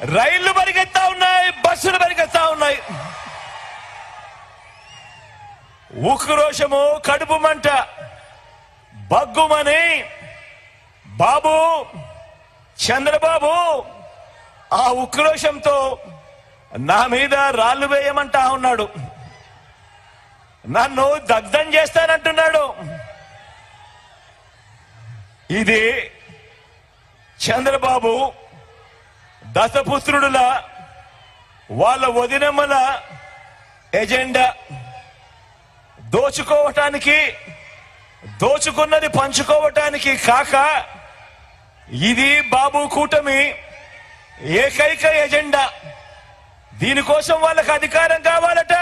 రైళ్ళు పరిగెత్తా ఉన్నాయి బస్సులు పరిగెత్తా ఉన్నాయి. ఉక్రోషము కడుపు మంట బగ్గుమని బాబు చంద్రబాబు ఆ ఉక్రోషంతో నా మీద రాళ్ళు వేయమంటా ఉన్నాడు. నన్ను దగ్ధం చేస్తానంటున్నాడు. ఇది చంద్రబాబు దశపుత్రుడుల వాళ్ళ వదినమ్మల ఎజెండా దోచుకోవటానికి దోచుకున్నది పంచుకోవటానికి కాక ఇది బాబు కూటమి ఏకైక ఎజెండా. దీనికోసం వాళ్ళకి అధికారం కావాలట.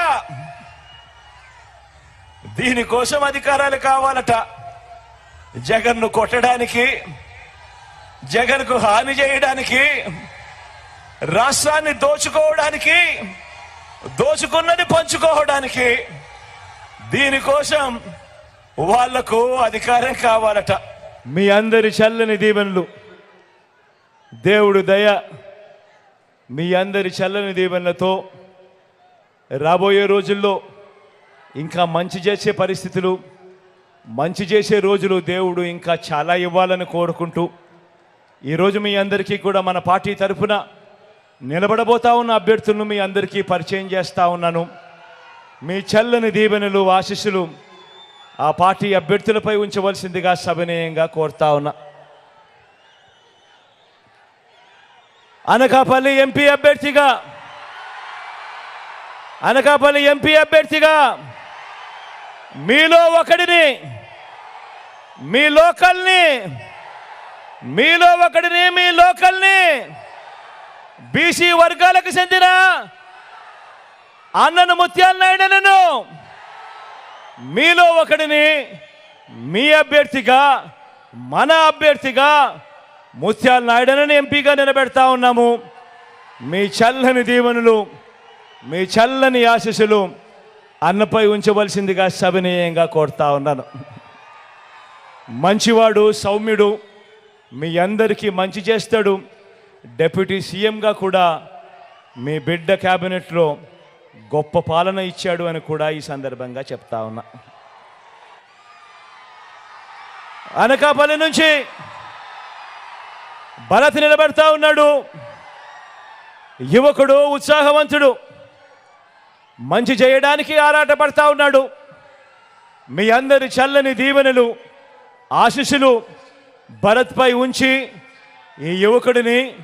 దీనికోసం అధికారాలు కావాలట. జగన్ను కొట్టడానికి జగన్కు హాని చేయడానికి రాష్ట్రాన్ని దోచుకోవడానికి దోచుకున్నది పంచుకోవడానికి దీనికోసం వాళ్ళకు అధికారం కావాలట. మీ అందరి చల్లని దీవెనలు దేవుడు దయ మీ అందరి చల్లని దీవెనలతో రాబోయే రోజుల్లో ఇంకా మంచి చేసే పరిస్థితులు మంచి చేసే రోజులు దేవుడు ఇంకా చాలా ఇవ్వాలని కోరుకుంటూ ఈరోజు మీ అందరికీ కూడా మన పార్టీ తరఫున నిలబడబోతా ఉన్న అభ్యర్థులను మీ అందరికీ పరిచయం చేస్తా ఉన్నాను. మీ చల్లని దీవెనలు ఆశీస్సులు ఆ పార్టీ అభ్యర్థులపై ఉంచవలసిందిగా సవినయంగా కోరుతా ఉన్నా. అనకాపల్లి ఎంపీ అభ్యర్థిగా అనకాపల్లి ఎంపీ అభ్యర్థిగా మీలో ఒకడిని మీ లోకల్ని మీలో ఒకడిని మీ లోకల్ని బీసీ వర్గాలకు చెందిన అన్నను ముత్యాల నాయుడునను మీలో ఒకడిని మీ అభ్యర్థిగా మన అభ్యర్థిగా ముత్యాల నాయుడునని ఎంపీగా నిలబెడతా ఉన్నాము. మీ చల్లని దీవెనలు మీ చల్లని ఆశీస్సులు అన్నపై ఉంచవలసిందిగా సవినీయంగా కోరుతా ఉన్నాను. మంచివాడు సౌమ్యుడు మీ అందరికీ మంచి చేస్తాడు. డెప్యూటీ సీఎంగా కూడా మీ బిడ్డ క్యాబినెట్లో గొప్ప పాలన ఇచ్చాడు అని కూడా ఈ సందర్భంగా చెప్తా ఉన్నా. అనకాపల్లి నుంచి భరత్ నిలబెడతా ఉన్నాడు. యువకుడు ఉత్సాహవంతుడు మంచి చేయడానికి ఆరాటపడతా ఉన్నాడు. మీ అందరి చల్లని దీవెనలు ఆశీస్సులు భరత్పై ఉంచి ఈ యువకుడిని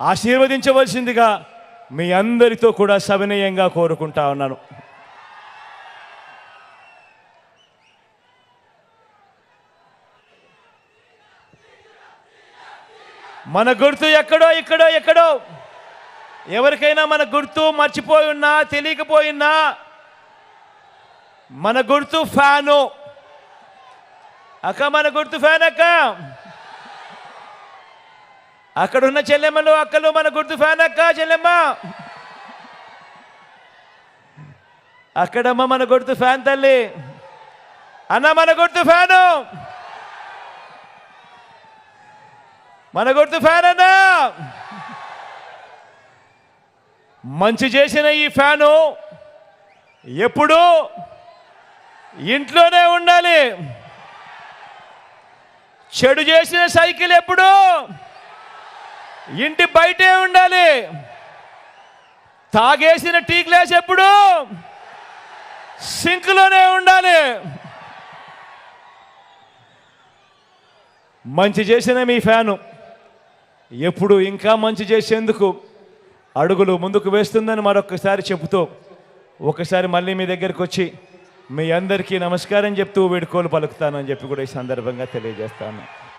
ఆశీర్వదించవలసిందిగా మీ అందరితో కూడా సవినయంగా కోరుకుంటా ఉన్నాను. మన గుర్తు ఎక్కడో ఇక్కడో ఎక్కడో. ఎవరికైనా మన గుర్తు మర్చిపోయి ఉన్నా తెలియకపోయినా మన గుర్తు ఫ్యాను. అక్క మన గుర్తు ఫ్యాన్ అక్క అక్కడున్న చెల్లెమ్మలు అక్కలు మన గుర్తు ఫ్యాన్ అక్క చెల్లెమ్మ. అక్కడమ్మ మన గుర్తు ఫ్యాన్ తల్లి. అన్న మన గుర్తు ఫ్యాను. మన గుర్తు ఫ్యాన్ అన్న. మంచి చేసిన ఈ ఫ్యాను ఎప్పుడు ఇంట్లోనే ఉండాలి. చెడు చేసిన సైకిల్ ఎప్పుడు ఇంటి బయటే ఉండాలి. తాగేసిన టీ గ్లాస్ ఎప్పుడు సింక్లోనే ఉండాలి. మంచి చేసిన మీ ఫ్యాను. ఎప్పుడు ఇంకా మంచి చేసేందుకు అడుగులు ముందుకు వేస్తుందని మరొకసారి చెబుతూ ఒకసారి మళ్ళీ మీ దగ్గరికి వచ్చి మీ అందరికీ నమస్కారం చెప్తూ వేడుకోలు పలుకుతానని చెప్పి కూడా ఈ సందర్భంగా తెలియజేస్తాను.